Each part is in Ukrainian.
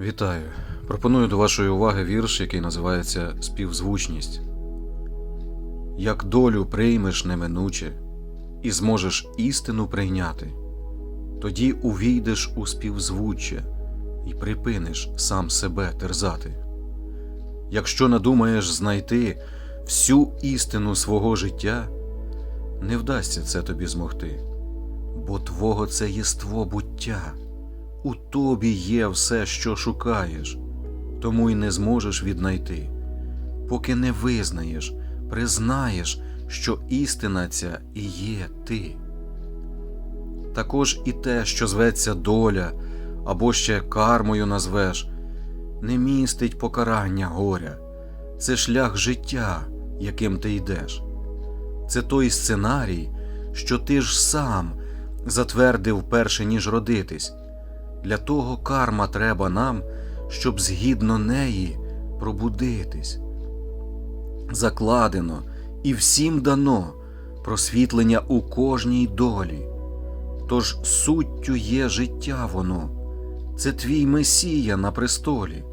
Вітаю. Пропоную до вашої уваги вірш, який називається Співзвучність. Як долю приймеш неминуче і зможеш істину прийняти, тоді увійдеш у співзвуччя і припиниш сам себе терзати. Якщо надумаєш знайти всю істину свого життя, не вдасться це тобі змогти, бо твого це єство буття. У тобі є все, що шукаєш, тому й не зможеш віднайти, поки не визнаєш, признаєш, що істина ця і є ти. Також і те, що зветься доля або ще кармою назвеш, не містить покарання горя, це шлях життя, яким ти йдеш. Це той сценарій, що ти ж сам затвердив перше, ніж родитись. Для того карма треба нам, щоб згідно неї пробудитись. Закладено і всім дано просвітлення у кожній долі. Тож суттю є життя воно, це твій Месія на престолі.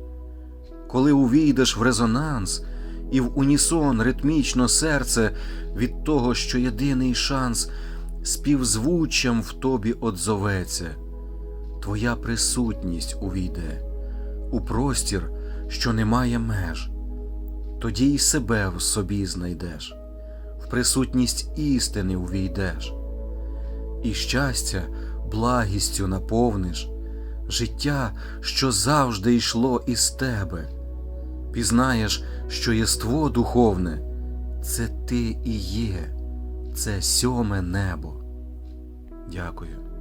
Коли увійдеш в резонанс і в унісон ритмічно серце від того, що єдиний шанс співзвуччям в тобі отзоветься твоя присутність увійде у простір, що не має меж, тоді й себе в собі знайдеш, в присутність істини увійдеш, і щастя благістю наповниш, життя, що завжди йшло із тебе, пізнаєш, що єство духовне це ти і є, це сьоме небо. Дякую.